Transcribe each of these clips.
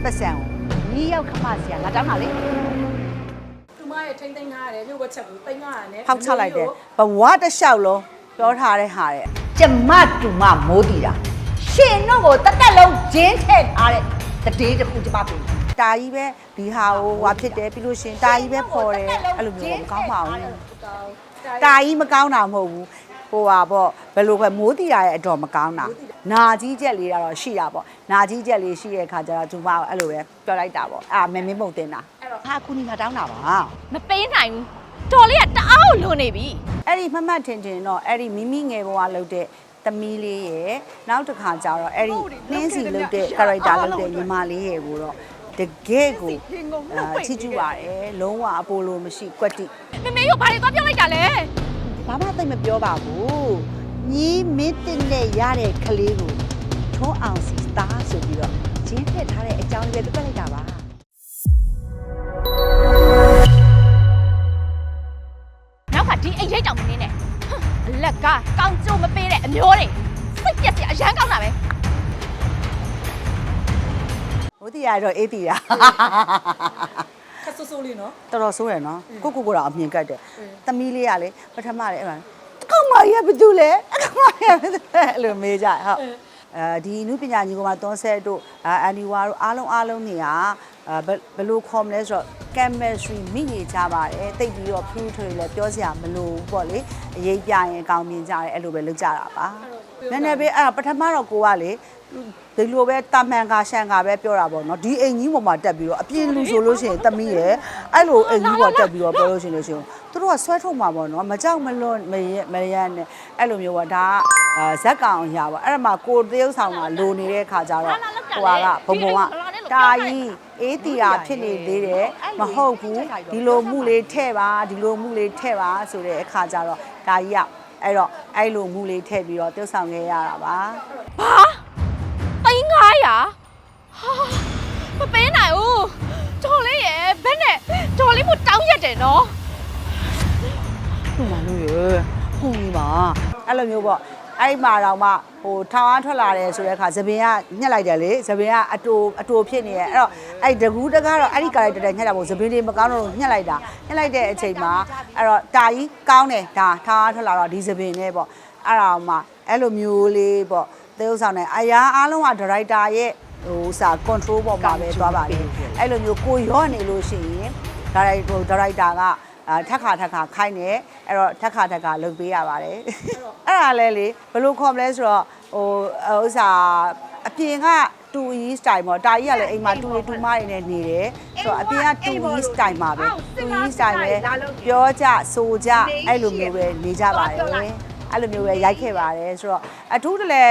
တဲ့ပတ်စံကိုညီရောက်ခမစရာငါတောင်းတာလေသူမရဲ့ထိမ့်သိမ့်ထားရတယ်မြို့ဝက်ချက်ကိုတိမ့်ထားရတယ်ဖောက်ချလိုက်တယ်ဘဝတစ်လျှောက်လုံးပြောထားတဲ့ဟာတဲ့ကျမတူမမိုးတီတာရှင်တော့ကိုတက်တက်လုံးဂျင်းထည့်ထားတဲ့တည်တစ်ခုကျမပြင်တာကြီးပဲဒီဟာကိုဟွာဖြစ်တယ်ပြီးလို့ရှရင်တာကြီးပဲပေါ်တယ်အဲ့လိုမျိုးမကောင်းပါဘူးတာကြီးမကောင်းတာမဟုတ်ဘူးဟိုပါပေါ့ဘယ်လိုပဲမိုးတီရရဲ့အတော်မကောင်းတာ နာကြီးချက်လေးကတော့ရှိတာပေါ့နာကြီးချက်လေးရှိတဲ့အခါကျတော့သူမအဲ့လိုပဲပြောလိုက်တာပေါ့အာမင်းမင်းမုတ်တင်တာဟာခုနီခါတောင်းတာပါမပေးနိုင်ဘူးတော်လေးကတအားလွန်နေပြီအဲ့ဒီမမှတ်ထင်ထင်တော့အဲ့ဒီမိမိငယ်ဘဝလုပ်တဲ့သမီးလေးရယ်နောက်တစ်ခါကျတော့အဲ့ဒီနှင်းစီလုပ်တဲ့ character လုပ်တဲ့ညီမလေးရယ်ကိုတော့တကယ်ကိုအာချစ်ကျူပါတယ်လုံးဝအပိုလိုမရှိကွက်တိမမေတို့ဘာတွေသွားပြောလိုက်တာလဲဘာမှသိမပြောပါဘူး ညီမင်းတင်နဲ့ရတဲ့ကလေးကိုထုံးအောင်စီသားဆိုပြီးတော့ဂျင်းထည့်ထားတဲ့အကြောင်းလေးပဲပြတ်လိုက်တာပါနောက်ကဒီအိမ်ရိတ်တောင်မနေနဲ့ဟမ်အလက်ကကောင်းကျိုးမပေးတဲ့အမျိုးတွေစိတ်ပြက်စရာအရန်ကောင်းတာပဲဘုတိရတော့အေးတီတာခက်ဆူဆူလေးနော်တော်တော်ဆိုးရယ်နော်ကိုကိုကိုတော့အမြင်ကတ်တယ်သမီးလေးကလေပထမလေအဲ့မှာကောင် မကြီးကဘာတူလဲအကောင်မကြီးကဘာတူလဲအဲ့လိုမေးကြဟုတ်အဲဒီနုပညာညီကောင်မသွန်ဆဲတို့အာအန်ဒီဝါတို့အားလုံးအားလုံးနေကအာဘယ်ဘယ်လိုခေါ်မလဲဆိုတော့ chemistry မိနေကြပါတယ်တိတ်ပြီးတော့ proof တွေလည်းပြောစရာမလိုဘူးပေါ့လေအရေးပြရင်အကောင်မြင်ကြတယ်အဲ့လိုပဲလုပ်ကြတာပါ နည်းနည်းပဲအဲ့ဒါပထမတော့ကိုကလေဒီလိုပဲတာမန်ကရှန်ကပဲပြောတာပေါ့နော်ဒီအိမ်ကြီးပေါ်မှာတက်ပြီးတော့အပြင်းလူဆိုလို့ရှိရင်တမီးရယ်အဲ့လိုအိမ်ကြီးပေါ်တက်ပြီးတော့ပြောလို့ရှိရင်လို့ရှိရင်သူတို့ကဆွဲထုတ်မှာပေါ့နော်မကြောက်မလွန်မရမရနဲ့အဲ့လိုမျိုးပေါ့ဒါကအာဇက်ကောင်အရာပေါ့အဲ့ဒါမှကိုတရုပ်ဆောင်ကလိုနေတဲ့ခါကျတော့ဟိုကဘုံဘုံကတာကြီးအေးတီတာဖြစ်နေသေးတယ်မဟုတ်ဘူးဒီလိုမှုလေးထဲ့ပါဒီလိုမှုလေးထဲ့ပါဆိုတဲ့အခါကျတော့ဒါကြီးက အဲ့တော့အဲ့လိုမှုလေးထည့်ပြီးတော့တုပ်ဆောင်ခဲ့ရတာပါဘာသိန်း900ဟာမပေးနိုင်ဘူးတော်လေးရဲ့ဘယ်နဲ့တော်လေးကိုတောင်းရက်တယ်နော်ဟုတ်ပါလို့ရဟုတ်ပြီပါအဲ့လိုမျိုးပေါ့ အဲ့မှာတော့မှဟိုထောင်အားထွက်လာတယ်ဆိုတဲ့အခါသပင်ကညှက်လိုက်တယ်လေသပင်ကအတူအတူဖြစ်နေရဲ့အဲ့တော့အဲ့တကူးတကားတော့အဲ့ဒီ character တွေညှက်တာပေါ့သပင်တွေမကောင်းတော့ညှက်လိုက်တာညှက်လိုက်တဲ့အချိန်မှာအဲ့တော့တာကြီးကောင်းတယ်ဒါထောင်အားထွက်လာတော့ဒီသပင်နဲ့ပေါ့အဲ့ဒါမှအဲ့လိုမျိုးလေးပေါ့သေဥဆောင်နေအရာအားလုံးက director ရဲ့ဟိုစာ control ပေါ်မှာပဲသွားပါလေအဲ့လိုမျိုးကိုရော့နေလို့ရှိရင်ဒါရိုက်ဟို director က အာထက်ခါထက်ခါခိုင်းတယ်အဲ့တော့ထက်ခါထက်ခါလုပ်ပေးရပါတယ်အဲ့ဒါလဲလေဘယ်လိုခေါ်မလဲဆိုတော့ဟိုဥစ္စာအပြင်ကတူအီးစတိုင်ပေါ့တာကြီးကလည်းအိမ်မှာတူရီတူမတွေနဲ့နေတယ်ဆိုတော့အပြင်ကတူအီးစတိုင်မှာပဲတူအီးစတိုင်ပဲပြောကြဆိုကြအဲ့လိုမျိုးပဲနေကြပါတယ်အဲ့လိုမျိုးပဲရိုက်ခဲ့ပါတယ်ဆိုတော့အထူးတလဲ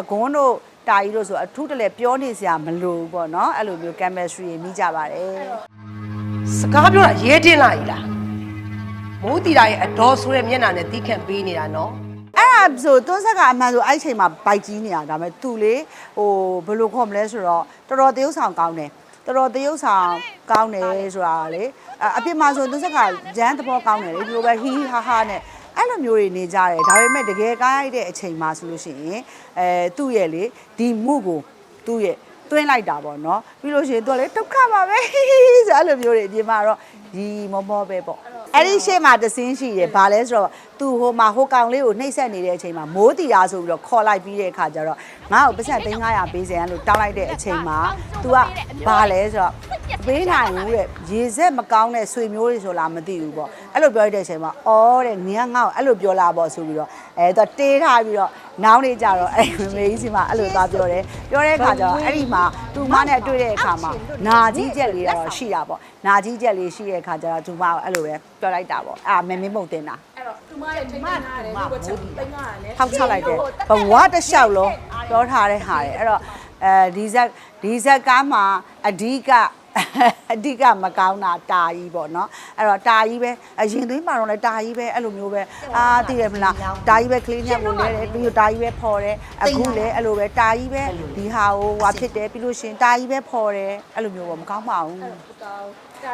အကွန်းတို့တာကြီးတို့ဆိုအထူးတလဲပြောနေစရာမလိုဘူးပေါ့နော်အဲ့လိုမျိုး chemistry မိကြပါတယ်စကားပြောတာရဲတင်းလာ ਈ လား မိုးတီတာရဲ့အတော်ဆိုတဲ့မျက်နှာနဲ့တီးခန့်ပေးနေတာနော်အဲ့ဒါဆိုသွန်းဆက်ကအမှန်ဆိုအဲ့ဒီချိန်မှာဘိုက်ကြီးနေတာဒါပေမဲ့သူလေဟိုဘယ်လိုခေါ်မလဲဆိုတော့တော်တော်သရုပ်ဆောင်ကောင်းတယ်တော်တော်သရုပ်ဆောင်ကောင်းတယ်ဆိုတာလေအအပြစ်မှာဆိုသွန်းဆက်ကဂျန်သဘောကောင်းတယ်လေဒီလိုပဲဟီဟီဟာဟာနဲ့အဲ့လိုမျိုးတွေနေကြတယ်ဒါပေမဲ့တကယ်ကားရိုက်တဲ့အချိန်မှာဆိုလို့ရှိရင်အဲသူ့ရဲ့လေဒီမှုကိုသူ့ရဲ့တွင်းလိုက်တာပေါ့နော်ပြီးလို့ရှိရင်သူကလေဒုက္ခပါပဲဟီဟီဟီဆိုအဲ့လိုမျိုးတွေအပြင်မှာတော့ဒီမောမောပဲပေါ့ အဲ့ဒီရှေ့မှာတစင်းရှိတယ်ဘာလဲဆိုတော့သူဟိုမှာဟိုကောင်လေးကိုနှိပ်စက်နေတဲ့အချိန်မှာမိုးတီတာဆိုပြီးတော့ခေါ်လိုက်ပြီးတဲ့အခါကျတော့ငါ့ကိုပတ်စံ3900ပေးစရာလို့တောင်းလိုက်တဲ့အချိန်မှာ तू ကဘာလဲဆိုတော့ ပေးနိုင်ဘူးတဲ့ရေဆက်မကောင်းတဲ့ဆွေမျိုးတွေဆိုလားမသိဘူးပေါ့အဲ့လိုပြောရတဲ့အချိန်မှာအော်တဲ့နင်ကငါ့ကိုအဲ့လိုပြောလာပေါ့ဆိုပြီးတော့အဲသူတေးထားပြီးတော့နောင်းနေကြတော့အဲ့မမေကြီးစီမှာအဲ့လိုသွားပြောတယ်ပြောတဲ့အခါကျတော့အဲ့ဒီမှာသူမနဲ့တွေ့တဲ့အခါမှာနာကြီးချက်လေးတော့ရှိတာပေါ့နာကြီးချက်လေးရှိတဲ့အခါကျတော့သူမကအဲ့လိုပဲပြောလိုက်တာပေါ့အဲ့မင်းမင်းမုတ်တင်တာအဲ့တော့သူမရဲ့ထိမ့်သိမ့်ထားရတယ်မြို့ဝက်ချက်ကိုတိမ့်ထားရတယ်ထောက်ချလိုက်တယ်ဘဝတစ်လျှောက်လုံးပြောထားတဲ့ဟာတွေအဲ့တော့အဲဒီဇက်ဒီဇက်ကားမှာအဓိက အဓိကမကောင်းတာတာကြီးပေါ့နော်အဲ့တော့တာကြီးပဲအရင်သွင်းမှာတော့လည်းတာကြီးပဲအဲ့လိုမျိုးပဲအာသိတယ်မလားတာကြီးပဲကလေးညက်ကိုလဲတယ်ပြီးတော့တာကြီးပဲဖော်တယ်အခုလည်းအဲ့လိုပဲတာကြီးပဲဒီဟာကိုဟွာဖြစ်တယ်ပြီးလို့ရှရင်တာကြီးပဲဖော်တယ်အဲ့လိုမျိုးပေါ့မကောင်းပါဘူး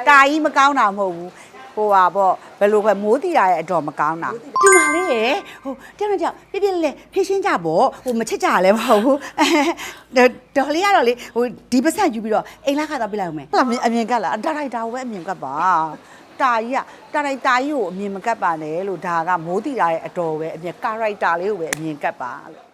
တာကြီးမကောင်းတာမဟုတ်ဘူး ဟဟိုဟာပေါ့ဘယ်လိုပဲမိုးတီတာရဲ့အတော်မကောင်းတာဒီမှာလေးရယ်ဟိုတယောက်နဲ့တယောက်ပြပြလေးလေးဖြည့်ရှင်းကြပေါ့ဟိုမချစ်ကြရလဲမဟုတ်ဘူးအဲဒေါ်လေးကတော့လေဟိုဒီပတ်ဆက်ယူပြီးတော့အိမ်လာခါတော့ပြလိုက်အောင်မယ်ဟုတ်လားအမြင်ကတ်လားဒါရိုက်တာကိုပဲအမြင်ကတ်ပါတာကြီးကတာရိုက်တာကြီးကိုအမြင်မကတ်ပါနဲ့လို့ဒါကမိုးတီတာရဲ့အတော်ပဲအမြင်ကာရိုက်တာလေးကိုပဲအမြင်ကတ်ပါလို့